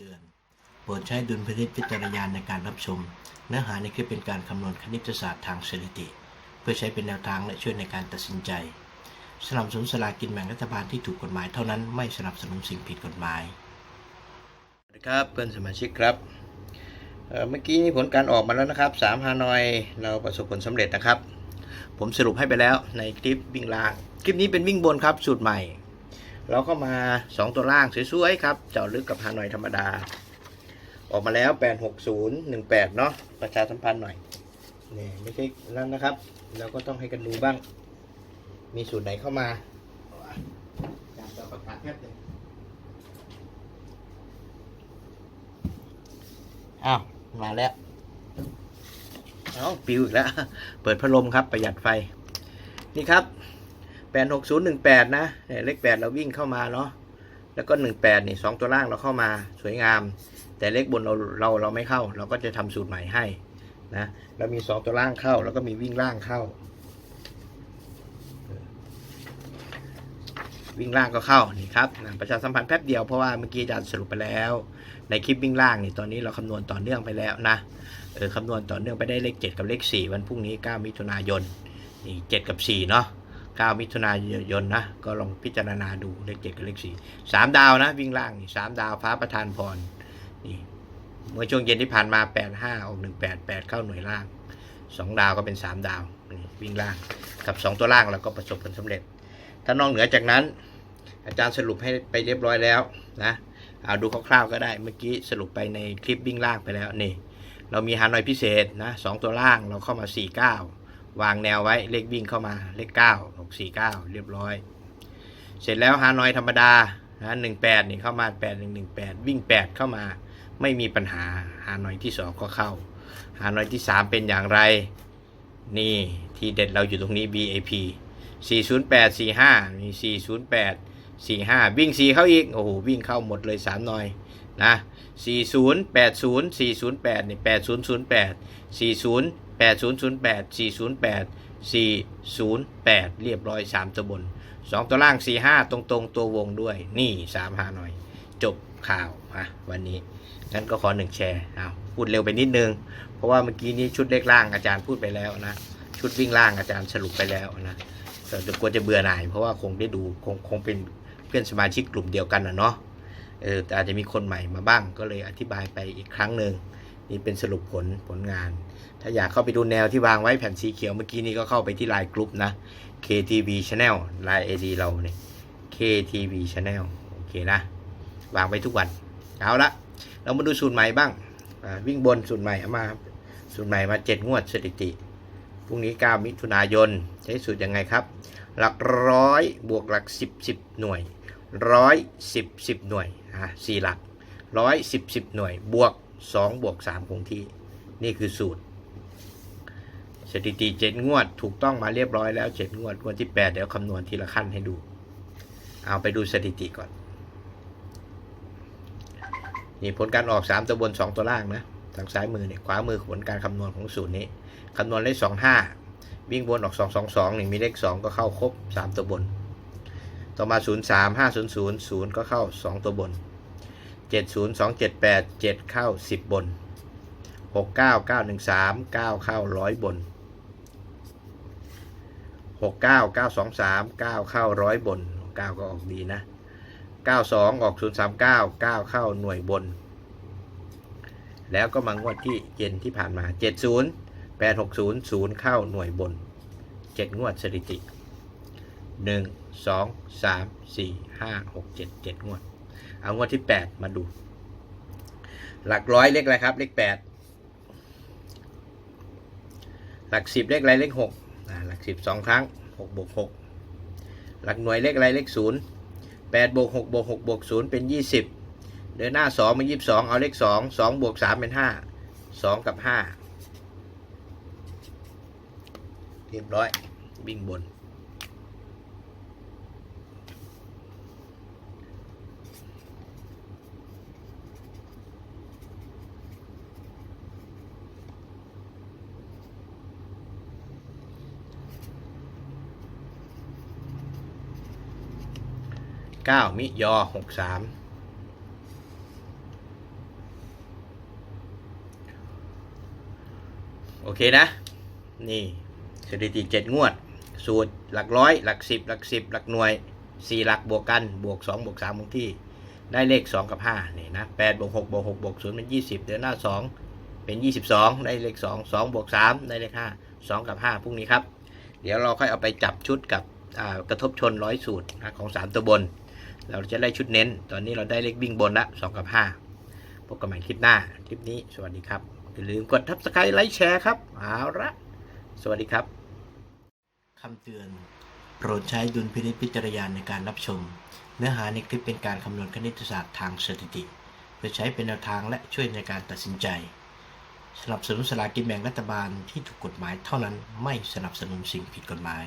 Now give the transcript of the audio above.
ตือน โปรดใช้ดุลพินิจพิจารณาในการรับชม เนื้อหาในคลิปเป็นการคำนวณคณิตศาสตร์ทางสถิติ เพื่อใช้เป็นแนวทางและช่วยในการตัดสินใจสนับสนุนสลากินแบ่งรัฐบาลที่ถูกกฎหมายเท่านั้นไม่สนับสนุนสิ่งผิดกฎหมายสวัสดีครับเพื่อนสมาชิกครับเเมื่อกี้นี้ผลการออกมาแล้วนะครับ3ฮานอยเราประสบผลสำเร็จนะครับ ผมสรุปให้ไปแล้วในคลิปวิ่งลาง คลิปนี้เป็นวิ่งบนครับสูตรใหม่ เราก็มา 2 ตัวล่างสวยๆครับ เจาะลึกกับฮานอยธรรมดา ออกมาแล้ว 86018 เนาะประชาสัมพันธ์หน่อยนี่ไม่ใช่นั่นนะครับ เราก็ต้องให้กันดูบ้าง มีสูตรไหนเข้ามาจำตัวประกาศแป๊บหนึงอ้าว มาแล้วเอ้าปิวอีกแล้ว เปิดพัดลมครับประหยัดไฟ นี่ครับ 86018นะเนี่ยเลข8เราวิ่งเข้ามาเนาะแล้วก็18นี่2ตัวล่างเราเข้ามาสวยงาม แต่เลขบนเราเราเราไม่เข้า เราก็จะทำสูตรใหม่ให้นะเรามี2ตัวล่างเข้า แล้วก็มีวิ่งล่างเข้า วิ่งล่างก็เข้านี่ครับนะประชาสัมพันธ์แป๊บเดียวเพราะว่าเมื่อกี้อาจารย์สรุปไปแล้ว ในคลิปวิ่งล่างนี่ตอนนี้เราคำนวณต่อเนื่องไปแล้วนะเออคำนวณต่อเนื่องไปได้เลข 7 กับเลข 4 วันพรุ่งนี้ 9 มิถุนายนนี่7กับ4เนาะ 9 มิถุนายนนะ ก็ลองพิจารณาดูเลข7กับเลข4 3ดาวนะ วิ่งล่างนี่3ดาวฟ้าประทานพรนี่เมื่อช่วงเย็นที่ผ่านมา 8 5ออก1 8 8 เข้าหน่วยล่าง 2 ดาวก็เป็น 3 ดาวนี่วิ่งล่างกับ 2 ตัวล่างเราก็ประสบผลสำเร็จ ถ้านอกเหนือจากนั้น อาจารย์สรุปให้ไปเรียบร้อยแล้วนะเอาดูคร่าวๆก็ได้เมื่อกี้สรุปไปในคลิปวิ่งล่างไปแล้วนี่ เรามีฮานอยพิเศษนะสองตัวล่างเราเข้ามา 49 วางแนวไว้เลขวิ่งเข้ามาเลข9 6 4 9เรียบร้อย เสร็จแล้วฮานอยธรรมดานะ18นี่เข้ามา8 1 1 8วิ่ง8เข้ามาไม่มีปัญหาฮานอยที่2ก็เข้าฮานอยที่3เป็นอย่างไร นี่ที่เด็ดเราอยู่ตรงนี้ BAP 408 45 มี 408 45 วิ่ง 4 เข้าอีก โอ้โห วิ่งเข้าหมดเลย 3 หน่อย นะ 40 80 408 นี่ 8008 40 8008 408 408 เรียบร้อย 3 ตัวบน 2 ตัวล่าง 45 ตรงตรงตัววงด้วยนี่ 3 หาหน่อย จบข่าวอะวันนี้งั้นก็ขอหนึ่งแชร์เอาพูดเร็วไปนิดนึง เพราะว่าเมื่อกี้นี้ชุดเลขล่างอาจารย์พูดไปแล้วนะ ชุดวิ่งล่างอาจารย์สรุปไปแล้วนะแต่เดี๋ยวกลัวจะเบื่อหน่าย เพราะว่าคงได้ดูคงคงเป็นเพื่อนสมาชิกกลุ่มเดียวกันนะเนาะเออแต่อาจจะมีคนใหม่มาบ้างก็เลยอธิบายไปอีกครั้งหนึ่ง นี่เป็นสรุปผลผลงาน ถ้าอยากเข้าไปดูแนวที่วางไว้แผ่นสีเขียวเมื่อกี้นี้ก็เข้าไปที่ไลน์กลุ่มนะ KTV Channel ไลน์ AD เราเนี่ย KTV Channel โอเคนะ วางไว้ทุกวัน เอาละเรามาดูสูตรใหม่บ้าง วิ่งบนสูตรใหม่เอามาสูตรใหม่มาเจ็ดงวดสถิติพรุ่งนี้ 9 มิถุนายน ใช้สูตรยังไงครับ หลักร้อยบวกหลัก 10 10 หน่วยร้อยสิบสิบหน่วยอะสี่หลักร้อยสิบสิบหน่วยบวก 2บวก3คงที่ นี่คือสูตร สถิติ7งวดถูกต้องมาเรียบร้อยแล้ว7งวดงวดที่ 8 เดี๋ยวคำนวณทีละขั้นให้ดู เอาไปดูสถิติก่อน นี่ผลการออก 3 ตัวบน 2 ตัวล่างนะทางซ้ายมือเนี่ยขวามือผลการคำนวณของสูตรนี้คำนวณเลขสองห้าวิ่งบนออกสองสองสองหนึ่งมีเลขสองก็เข้าครบสามตัวบน ต่อมาศูนย์สามห้าศูนย์ศูนย์ศูนย์ก็เข้าสองตัวบน เจ็ดศูนย์สองเจ็ดแปดเจ็ดเข้าสิบบนหกเก้าเก้าหนึ่งสามเก้าเข้าร้อยบนหกเก้าเก้าสองสามเก้าเข้าร้อยบนเก้าก็ออกดีนะเก้าสองออกศูนย์สามเก้าเก้าเข้าหน่วยบน แล้วก็มางวดที่เย็นที่ผ่านมาเจ็ดศูนย์แปดหกศูนย์ศูนย์เข้าหน่วยบนเจ็ดงวดสถิติหนึ่งสองสามสี่ห้าหกเจ็ดเจ็ดงวด เอางวดที่แปดมาดู หลักร้อยเลขอะไรครับ เลขแปดหลักสิบเลขอะไรเลขหกหลักสิบสองครั้งหกบวกหกหลักหน่วยเลขอะไรเลขศูนย์แปดบวกหกบวกหกบวกศูนย์เป็นยี่สิบเดินหน้าสองมายี่สิบสองเอาเลขสองสองบวกสามเป็นห้าสองกับห้าเรียบร้อยวิ่งบน เก้ามิยอหกสามโอเคนะ นี่สถิติเจ็ดงวด สูตรหลักร้อย หลักสิบหลักสิบหลักหน่วยสี่หลักบวกกัน บวกสองบวกสามบวกที่ ได้เลขสองกับห้านี่นะแปดบวกหกบวกหกบวกศูนย์เป็นยี่สิบเดือนหน้าสองเป็นยี่สิบองได้เลขสสององบวกสามได้เลขห้าสองกับห้าพรุ่งนี้ครับ เดี๋ยวเราค่อยเอาไปจับชุดกับกระทบชนร้อยสูตรของสามตัวบน เราจะได้ชุดเน้น ตอนนี้เราได้เลขวิ่งบนละสองกับห้าพบกันใหม่คลิปหน้า คลิปนี้สวัสดีครับ อย่าลืมกดทับสไครต์ไลค์แชร์ครับเอาละสวัสดีครับคำเตือน โปรดใช้ดุลพินิจพิจารณาในการรับชม เนื้อหาในคลิปเป็นการคำนวณคณิตศาสตร์ทางสถิติ เพื่อใช้เป็นแนวทางและช่วยในการตัดสินใจสนับสนุนสลากกินแบ่งรัฐบาลที่ถูกกฎหมายเท่านั้นไม่สนับสนุนสิ่งผิดกฎหมาย